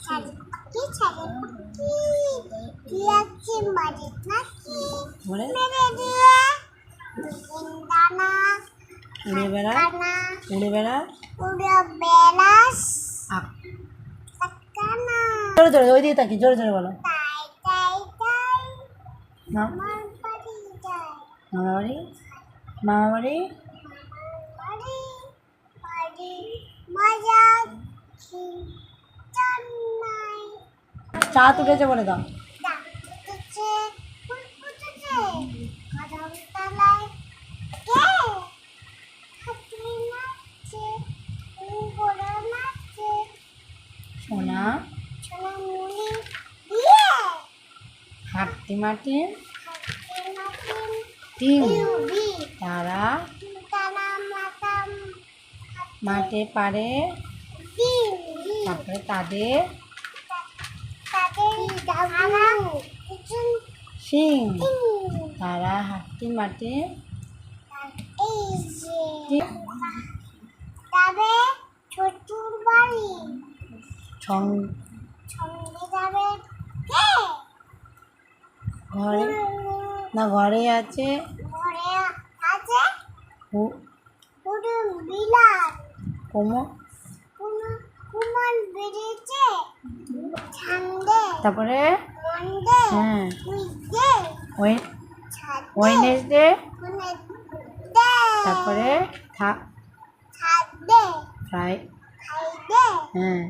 কি ছেলে কি আছে মাঝে নাকি মেরে দিয়ে দানা উড়ে ওই দিকে তাকি জোরে জোরে বলো। মামা বাড়ি মামা মজা হাতলি নাচছে বড় নাচছে সোনা তারা মাঠে পারে তারপরে তাদের সিং তারা সঙ্গে যাবে ঘরে? না ঘরে আছে। ঘরে আছে? হু- তারপরে হ্যাঁ ওয়েনেসডে তারপরে ফ্রাই হ্যাঁ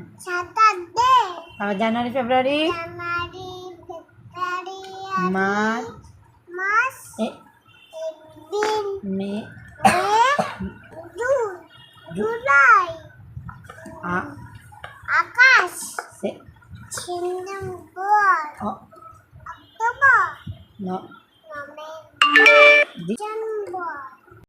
আর January February March May July আকাশ Sindang buwan. Oh. October. No. November. December.